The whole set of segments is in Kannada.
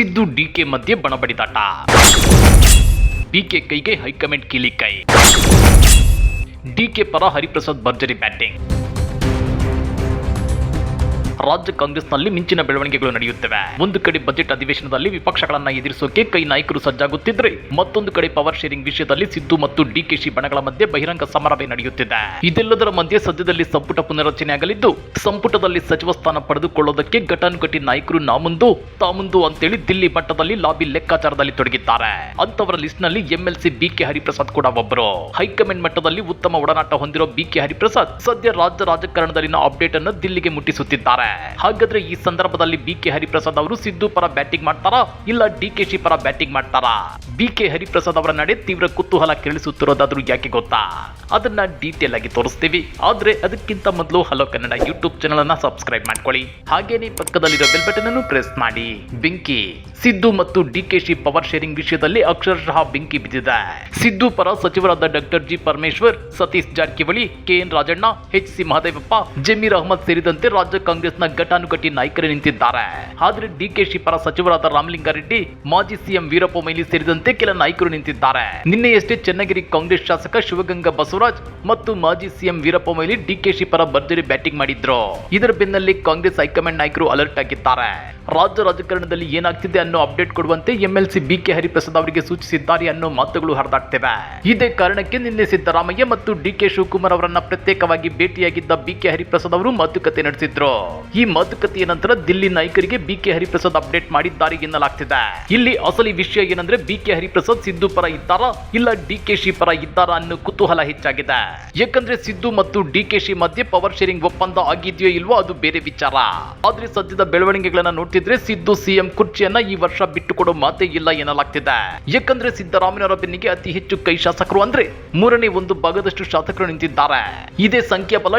ಸಿದ್ದು ಡಿಕೆ ಮಧ್ಯೆ ಬಣಬಡಿದಾಟ ಡಿಕೆ ಕೈಗೆ ಹೈಕಮಾಂಡ್ ಕೀಲಿ ಕೈ ಡಿಕೆ ಪರ ಹರಿಪ್ರಸಾದ್ ಭರ್ಜರಿ ಬ್ಯಾಟಿಂಗ್. ರಾಜ್ಯ ಕಾಂಗ್ರೆಸ್ನಲ್ಲಿ ಮಿಂಚಿನ ಬೆಳವಣಿಗೆಗಳು ನಡೆಯುತ್ತಿವೆ. ಒಂದು ಕಡೆ ಬಜೆಟ್ ಅಧಿವೇಶನದಲ್ಲಿ ವಿಪಕ್ಷಗಳನ್ನ ಎದುರಿಸೋಕೆ ಕೈ ನಾಯಕರು ಸಜ್ಜಾಗುತ್ತಿದ್ರೆ, ಮತ್ತೊಂದು ಕಡೆ ಪವರ್ ಶೇರಿಂಗ್ ವಿಷಯದಲ್ಲಿ ಸಿದ್ದು ಮತ್ತು ಡಿಕೆಶಿ ಬಣಗಳ ಮಧ್ಯೆ ಬಹಿರಂಗ ಸಮರವೇ ನಡೆಯುತ್ತಿದೆ. ಇದೆಲ್ಲದರ ಮಧ್ಯೆ ಸದ್ಯದಲ್ಲಿ ಸಂಪುಟ ಪುನರಚನೆ ಆಗಲಿದ್ದು, ಸಂಪುಟದಲ್ಲಿ ಸಚಿವ ಸ್ಥಾನ ಪಡೆದುಕೊಳ್ಳೋದಕ್ಕೆ ಘಟಾನುಘಟಿ ನಾಯಕರು ನಾಮುಂದು, ತಾಮುಂದು ಅಂತೇಳಿ ದಿಲ್ಲಿ ಮಟ್ಟದಲ್ಲಿ ಲಾಬಿ ಲೆಕ್ಕಾಚಾರದಲ್ಲಿ ತೊಡಗಿದ್ದಾರೆ. ಅಂತವರ ಲಿಸ್ಟ್ನಲ್ಲಿ ಎಂಎಲ್ಸಿ ಬಿಕೆ ಹರಿಪ್ರಸಾದ್ ಕೂಡ ಒಬ್ಬರು ಹೈಕಮಾಂಡ್ ಮಟ್ಟದಲ್ಲಿ ಉತ್ತಮ ಒಡನಾಟ ಹೊಂದಿರೋ ಬಿಕೆ ಹರಿಪ್ರಸಾದ್ ಸದ್ಯ ರಾಜ್ಯ ರಾಜಕಾರಣದಲ್ಲಿನ ಅಪ್ಡೇಟ್ ಅನ್ನು ದಿಲ್ಲಿಗೆ ಮುಟ್ಟಿಸುತ್ತಿದ್ದಾರೆ. ಹಾಗಾದ್ರೆ ಈ ಸಂದರ್ಭದಲ್ಲಿ ಬಿ ಕೆ ಹರಿಪ್ರಸಾದ್ ಅವರು ಸಿದ್ದು ಪರ ಬ್ಯಾಟಿಂಗ್ ಮಾಡ್ತಾರಾ? ಇಲ್ಲ ಡಿಕೆಶಿ ಪರ ಬ್ಯಾಟಿಂಗ್ ಮಾಡ್ತಾರಾ? ಬಿಕೆ ಹರಿಪ್ರಸಾದ್ ಅವರ ನಡೆ ತೀವ್ರ ಕುತೂಹಲ ಕೇಳಿಸುತ್ತಿರೋದಾದ್ರೂ ಯಾಕೆ ಗೊತ್ತಾ? ಅದನ್ನ ಡೀಟೇಲ್ ಆಗಿ ತೋರಿಸ್ತೀವಿ. ಆದ್ರೆ ಅದಕ್ಕಿಂತ ಮೊದಲು ಹಲೋ ಕನ್ನಡ ಯೂಟ್ಯೂಬ್ ಚಾನಲ್ ಅನ್ನ ಸಬ್ಸ್ಕ್ರೈಬ್ ಮಾಡ್ಕೊಳ್ಳಿ. ಹಾಗೇನೆ ಪಕ್ಕದಲ್ಲಿರೋ ಬೆಲ್ ಬಟನ್ ಅನ್ನು ಪ್ರೆಸ್ ಮಾಡಿ. ಬೆಂಕಿ ಸಿದ್ದು ಮತ್ತು ಡಿಕೆಶಿ ಪವರ್ ಶೇರಿಂಗ್ ವಿಷಯದಲ್ಲಿ ಅಕ್ಷರಶಃ ಬೆಂಕಿ ಬಿದ್ದಿದೆ. ಸಿದ್ದು ಪರ ಸಚಿವರಾದ doctor G Parameshwar, Satish Jarkiholi KN Rajanna H C Mahadevappa, Zameer Ahmed ಸೇರಿದಂತೆ ರಾಜ್ಯ ಕಾಂಗ್ರೆಸ್ನ ಘಟಾನುಘಟಿ ನಾಯಕರೇ ನಿಂತಿದ್ದಾರೆ. ಆದ್ರೆ ಡಿಕೆಶಿ ಪರ ಸಚಿವರಾದ ರಾಮಲಿಂಗಾರೆಡ್ಡಿ ಮಾಜಿ ಸಿಎಂ ವೀರಪ್ಪ ಮೊಯ್ಲಿ ಸೇರಿದಂತೆ ಕೆಲ ನಾಯಕರು ನಿಂತಿದ್ದಾರೆ. ನಿನ್ನೆಯಷ್ಟೇ ಚನ್ನಗಿರಿ ಕಾಂಗ್ರೆಸ್ ಶಾಸಕ ಶಿವಗಂಗಾ ಬಸವರಾಜ್ ಮತ್ತು ಮಾಜಿ ಸಿಎಂ ವೀರಪ್ಪ ಮೊಯ್ಲಿ ಡಿಕೆಶಿ ಪರ ಭರ್ಜರಿ ಬ್ಯಾಟಿಂಗ್ ಮಾಡಿದ್ರು. ಇದರ ಬೆನ್ನಲ್ಲಿ ಕಾಂಗ್ರೆಸ್ ಹೈಕಮಾಂಡ್ ನಾಯಕರು ಅಲರ್ಟ್ ಆಗಿದ್ದಾರೆ. ರಾಜ್ಯ ರಾಜಕಾರಣದಲ್ಲಿ ಏನಾಗ್ತಿದೆ ಅನ್ನೋ ಅಪ್ಡೇಟ್ ಕೊಡುವಂತೆ ಎಂಎಲ್ಸಿ ಬಿಕೆ ಹರಿಪ್ರಸಾದ್ ಅವರಿಗೆ ಸೂಚಿಸಿದ್ದಾರೆ ಅನ್ನೋ ಮಾತುಗಳು ಹರಿದಾಡ್ತಿವೆ. ಇದೇ ಕಾರಣಕ್ಕೆ ನಿನ್ನೆ ಸಿದ್ದರಾಮಯ್ಯ ಮತ್ತು ಡಿಕೆ ಶಿವಕುಮಾರ್ ಅವರನ್ನ ಪ್ರತ್ಯೇಕವಾಗಿ ಭೇಟಿಯಾಗಿದ್ದ ಬಿಕೆ ಹರಿಪ್ರಸಾದ್ ಅವರು ಮಾತುಕತೆ ನಡೆಸಿದ್ರು. ಈ ಮಾತುಕತೆಯ ನಂತರ ದಿಲ್ಲಿ ನಾಯಕರಿಗೆ ಬಿಕೆ ಹರಿಪ್ರಸಾದ್ ಅಪ್ಡೇಟ್ ಮಾಡಿದ್ದಾರೆ ಎನ್ನಲಾಗ್ತಿದೆ. ಇಲ್ಲಿ ಅಸಲಿ ವಿಷಯ ಏನಂದ್ರೆ ಬಿಕೆ ಹರಿಪ್ರಸಾದ್ ಸಿದ್ದು ಪರ ಇದ್ದಾರಾ? ಇಲ್ಲ ಡಿ ಕೆ ಶಿ ಪರ ಇದ್ದಾರಾ ಅನ್ನೋ ಕುತೂಹಲ ಹೆಚ್ಚಾಗಿದೆ. ಯಾಕಂದ್ರೆ ಸಿದ್ದು ಮತ್ತು ಡಿ ಕೆ ಶಿ ಮಧ್ಯೆ ಪವರ್ ಶೇರಿಂಗ್ ಒಪ್ಪಂದ ಆಗಿದೆಯೋ ಇಲ್ವೋ ಅದು ಬೇರೆ ವಿಚಾರ. ಆದ್ರೆ ಸದ್ಯದ ಬೆಳವಣಿಗೆಗಳನ್ನ ನೋಡ್ತಿದ್ರೆ ಸಿದ್ದು ಸಿಎಂ ಕುರ್ಚಿಯನ್ನ ಈ ವರ್ಷ ಬಿಟ್ಟು ಕೊಡೋ ಮಾತೇ ಇಲ್ಲ ಎನ್ನಲಾಗ್ತಿದೆ. ಯಾಕಂದ್ರೆ ಸಿದ್ದರಾಮಯ್ಯವರ ಬೆನ್ನಿಗೆ ಅತಿ ಹೆಚ್ಚು ಕೈ ಶಾಸಕರು ಅಂದ್ರೆ ಮೂರನೇ ಒಂದು ಭಾಗದಷ್ಟು ಶಾಸಕರು ನಿಂತಿದ್ದಾರೆ. ಇದೇ ಸಂಖ್ಯಾಬಲ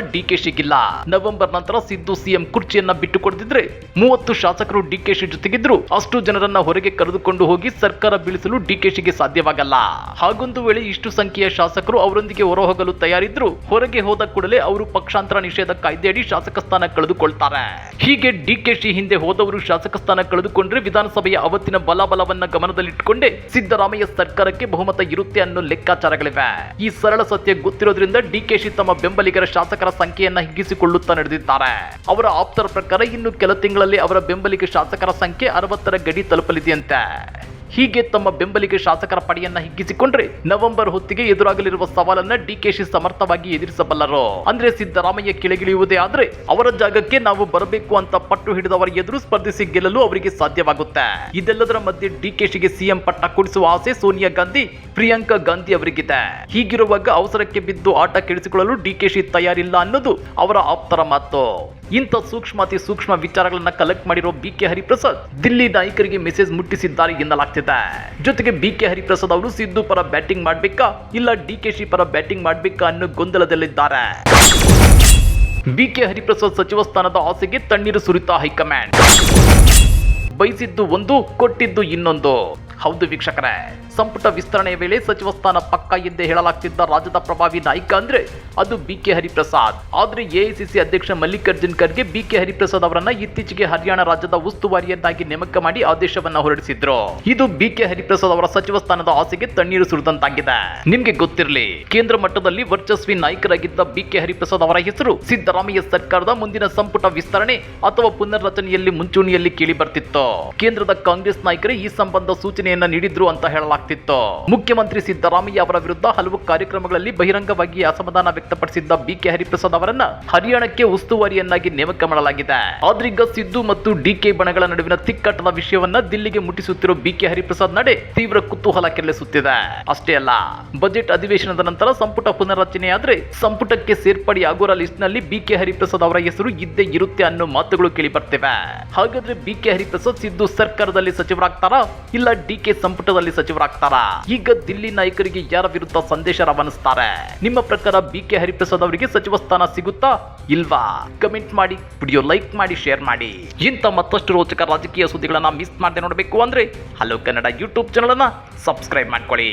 ಶಿಗಿಲ್ಲ. ನವೆಂಬರ್ ನಂತರ ಸಿದ್ದು ಸಿಎಂ ಕುರ್ಚಿಯನ್ನ ಬಿಟ್ಟು ಕೊಡದಿದ್ರೆ ಮೂವತ್ತು ಶಾಸಕರು ಡಿಕೆಶಿ ಜೊತೆಗಿದ್ರು. ಅಷ್ಟು ಜನರನ್ನ ಹೊರಗೆ ಕರೆದುಕೊಂಡು ಹೋಗಿ ಸರ್ಕಾರ ಬೀಳಿಸಲು ಡಿಕೆಶಿಗೆ ಸಾಧ್ಯವಾಗಲ್ಲ. ಹಾಗೊಂದು ವೇಳೆ ಇಷ್ಟು ಸಂಖ್ಯೆಯ ಶಾಸಕರು ಅವರೊಂದಿಗೆ ಹೊರಹೋಗಲು ತಯಾರಿದ್ರು, ಹೊರಗೆ ಹೋದ ಕೂಡಲೇ ಅವರು ಪಕ್ಷಾಂತರ ನಿಷೇಧ ಕಾಯ್ದೆಯಡಿ ಶಾಸಕ ಸ್ಥಾನ ಕಳೆದುಕೊಳ್ತಾರೆ. ಹೀಗೆ ಡಿಕೆಶಿ ಹಿಂದೆ ಹೋದವರು ಶಾಸಕ ಸ್ಥಾನ ಕಳೆದುಕೊಂಡ್ರೆ ವಿಧಾನಸಭೆಯ ಅವತ್ತಿನ ಬಲಾಬಲವನ್ನ ಗಮನದಲ್ಲಿಟ್ಟುಕೊಂಡೇ ಸಿದ್ದರಾಮಯ್ಯ ಸರ್ಕಾರಕ್ಕೆ ಬಹುಮತ ಇರುತ್ತೆ ಅನ್ನೋ ಲೆಕ್ಕಾಚಾರಗಳಿವೆ. ಈ ಸರಳ ಸತ್ಯ ಗೊತ್ತಿರೋದ್ರಿಂದ ಡಿಕೆಶಿ ತಮ್ಮ ಬೆಂಬಲಿಗರ ಶಾಸಕರ ಸಂಖ್ಯೆಯನ್ನ ಹಿಗ್ಗಿಸಿಕೊಳ್ಳುತ್ತಾ ನಡೆದಿದ್ದಾರೆ. ಅವರ ಆಪ್ತರ ಪ್ರಕಾರ ಇನ್ನು ಕೆಲ ತಿಂಗಳಲ್ಲಿ ಅವರ ಬೆಂಬಲಿಗ ಶಾಸಕರ ಸಂಖ್ಯೆ ಅರವತ್ತರ ಗಡಿ ತಲುಪಲಿದೆಯಂತೆ. ಹೀಗೆ ತಮ್ಮ ಬೆಂಬಲಿಗೆ ಶಾಸಕರ ಪಡೆಯನ್ನ ಹಿಗ್ಗಿಸಿಕೊಂಡ್ರೆ ನವೆಂಬರ್ ಹೊತ್ತಿಗೆ ಎದುರಾಗಲಿರುವ ಸವಾಲನ್ನ ಡಿಕೆಶಿ ಸಮರ್ಥವಾಗಿ ಎದುರಿಸಬಲ್ಲರು. ಅಂದ್ರೆ ಸಿದ್ದರಾಮಯ್ಯ ಕೆಳಗಿಳಿಯುವುದೇ ಆದ್ರೆ ಅವರ ಜಾಗಕ್ಕೆ ನಾವು ಬರಬೇಕು ಅಂತ ಪಟ್ಟು ಹಿಡಿದವರ ಎದುರು ಸ್ಪರ್ಧಿಸಿ ಗೆಲ್ಲಲು ಅವರಿಗೆ ಸಾಧ್ಯವಾಗುತ್ತೆ. ಇದೆಲ್ಲದರ ಮಧ್ಯೆ ಡಿಕೆಶಿಗೆ ಸಿಎಂ ಪಟ್ಟ ಕೊಡಿಸುವ ಆಸೆ ಸೋನಿಯಾ ಗಾಂಧಿ, ಪ್ರಿಯಾಂಕಾ ಗಾಂಧಿ ಅವರಿಗಿದೆ. ಹೀಗಿರುವಾಗ ಅವಸರಕ್ಕೆ ಬಿದ್ದು ಆಟ ಕೆಡಿಸಿಕೊಳ್ಳಲು ಡಿಕೆಶಿ ತಯಾರಿಲ್ಲ ಅನ್ನೋದು ಅವರ ಆಪ್ತರ ಮಾತು. ಇಂಥ ಸೂಕ್ಷ್ಮಾತಿ ಸೂಕ್ಷ್ಮ ವಿಚಾರಗಳನ್ನ ಕಲೆಕ್ಟ್ ಮಾಡಿರೋ ಬಿ ಕೆ ಹರಿಪ್ರಸಾದ್ ದಿಲ್ಲಿ ನಾಯಕರಿಗೆ ಮೆಸೇಜ್ ಮುಟ್ಟಿಸಿದ್ದಾರೆ ಎನ್ನಲಾಗ್ತಿದೆ. ಜೊತೆಗೆ ಬಿ ಕೆ ಹರಿಪ್ರಸಾದ್ ಅವರು ಸಿದ್ದು ಪರ ಬ್ಯಾಟಿಂಗ್ ಮಾಡ್ಬೇಕಾ, ಇಲ್ಲ ಡಿ ಕೆ ಶಿ ಪರ ಬ್ಯಾಟಿಂಗ್ ಮಾಡ್ಬೇಕಾ ಅನ್ನೋ ಗೊಂದಲದಲ್ಲಿದ್ದಾರೆ. ಬಿ ಕೆ ಹರಿಪ್ರಸಾದ್ ಸಚಿವ ಸ್ಥಾನದ ಆಸೆಗೆ ತಣ್ಣೀರು ಸುರಿತ ಹೈಕಮಾಂಡ್. ಬಯಸಿದ್ದು ಒಂದು, ಕೊಟ್ಟಿದ್ದು ಇನ್ನೊಂದು. ಹೌದು ವೀಕ್ಷಕರೇ. ಸಂಪುಟ ವಿಸ್ತರಣೆಯ ವೇಳೆ ಸಚಿವ ಸ್ಥಾನ ಪಕ್ಕ ಎಂದೇ ಹೇಳಲಾಗ್ತಿದ್ದ ರಾಜ್ಯದ ಪ್ರಭಾವಿ ನಾಯಕ ಅಂದ್ರೆ ಅದು ಬಿ ಕೆ ಹರಿಪ್ರಸಾದ್. ಆದ್ರೆ ಎಐಸಿಸಿ ಅಧ್ಯಕ್ಷ ಮಲ್ಲಿಕಾರ್ಜುನ್ ಖರ್ಗೆ ಬಿ ಕೆ ಹರಿಪ್ರಸಾದ್ ಅವರನ್ನ ಇತ್ತೀಚೆಗೆ ಹರಿಯಾಣ ರಾಜ್ಯದ ಉಸ್ತುವಾರಿಯನ್ನಾಗಿ ನೇಮಕ ಮಾಡಿ ಆದೇಶವನ್ನ ಹೊರಡಿಸಿದ್ರು. ಇದು ಬಿ ಕೆ ಹರಿಪ್ರಸಾದ್ ಅವರ ಸಚಿವ ಸ್ಥಾನದ ಆಸೆಗೆ ತಣ್ಣೀರು ಸುರಿದಂತಾಗಿದೆ. ನಿಮ್ಗೆ ಗೊತ್ತಿರಲಿ, ಕೇಂದ್ರ ಮಟ್ಟದಲ್ಲಿ ವರ್ಚಸ್ವಿ ನಾಯಕರಾಗಿದ್ದ ಬಿ ಕೆ ಹರಿಪ್ರಸಾದ್ ಅವರ ಹೆಸರು ಸಿದ್ದರಾಮಯ್ಯ ಸರ್ಕಾರದ ಮುಂದಿನ ಸಂಪುಟ ವಿಸ್ತರಣೆ ಅಥವಾ ಪುನರ್ರಚನೆಯಲ್ಲಿ ಮುಂಚೂಣಿಯಲ್ಲಿ ಕೇಳಿ ಬರ್ತಿತ್ತು. ಕೇಂದ್ರದ ಕಾಂಗ್ರೆಸ್ ನಾಯಕರೇ ಈ ಸಂಬಂಧ ಸೂಚನೆಯನ್ನ ನೀಡಿದ್ರು ಅಂತ ಹೇಳಲಾಗ್ತಿತ್ತು ಮುಖ್ಯಮಂತ್ರಿ ಸಿದ್ದರಾಮಯ್ಯ ಅವರ ವಿರುದ್ಧ ಹಲವು ಕಾರ್ಯಕ್ರಮಗಳಲ್ಲಿ ಬಹಿರಂಗವಾಗಿ ಅಸಮಾಧಾನ ವ್ಯಕ್ತಪಡಿಸಿದ್ದ ಬಿಕೆ ಹರಿಪ್ರಸಾದ್ ಅವರನ್ನ ಹರಿಯಾಣಕ್ಕೆ ಉಸ್ತುವಾರಿಯನ್ನಾಗಿ ನೇಮಕ ಮಾಡಲಾಗಿದೆ. ಆದ್ರೀಗ ಸಿದ್ದು ಮತ್ತು ಡಿಕೆ ಬಣಗಳ ನಡುವಿನ ತಿಕ್ಕಟ್ಟದ ವಿಷಯವನ್ನ ದಿಲ್ಲಿಗೆ ಮುಟ್ಟಿಸುತ್ತಿರುವ ಬಿಕೆ ಹರಿಪ್ರಸಾದ್ ನಡೆ ತೀವ್ರ ಕುತೂಹಲ ಕೆರಳಿಸುತ್ತಿದೆ. ಅಷ್ಟೇ ಅಲ್ಲ, ಬಜೆಟ್ ಅಧಿವೇಶನದ ನಂತರ ಸಂಪುಟ ಪುನರ್ರಚನೆಯಾದ್ರೆ ಸಂಪುಟಕ್ಕೆ ಸೇರ್ಪಡೆಯಾಗುವ ಲಿಸ್ಟ್ನಲ್ಲಿ ಬಿಕೆ ಹರಿಪ್ರಸಾದ್ ಅವರ ಹೆಸರು ಇದ್ದೇ ಇರುತ್ತೆ ಅನ್ನೋ ಮಾತುಗಳು ಕೇಳಿ ಬರ್ತಿವೆ ಹಾಗಾದ್ರೆ ಬಿಕೆ ಹರಿಪ್ರಸಾದ್ ಸಿದ್ದು ಸರ್ಕಾರದಲ್ಲಿ ಸಚಿವರಾಗ್ತಾರಾ ಇಲ್ಲ ಡಿಕೆ ಸಂಪುಟದಲ್ಲಿ ಸಚಿವರಾಗ್ತಾರಾ? ಈಗ ದಿಲ್ಲಿ ನಾಯಕರಿಗೆ ಯಾರ ವಿರುದ್ಧ ಸಂದೇಶ ರವಾನಿಸ್ತಾರೆ? ನಿಮ್ಮ ಪ್ರಕಾರ ಬಿಕೆ ಹರಿಪ್ರಸಾದ್ ಅವರಿಗೆ ಸಚಿವ ಸ್ಥಾನ ಸಿಗುತ್ತಾ ಇಲ್ವಾ? ಕಮೆಂಟ್ ಮಾಡಿ ವಿಡಿಯೋ ಲೈಕ್ ಮಾಡಿ ಶೇರ್ ಮಾಡಿ. ಇಂಥ ಮತ್ತಷ್ಟು ರೋಚಕ ರಾಜಕೀಯ ಸುದ್ದಿಗಳನ್ನ ಮಿಸ್ ಮಾಡದೆ ನೋಡಬೇಕು ಅಂದ್ರೆ ಹಲೋ ಕನ್ನಡ ಯೂಟ್ಯೂಬ್ ಚಾನಲ್ ಅನ್ನ ಸಬ್ಸ್ಕ್ರೈಬ್ ಮಾಡ್ಕೊಳ್ಳಿ.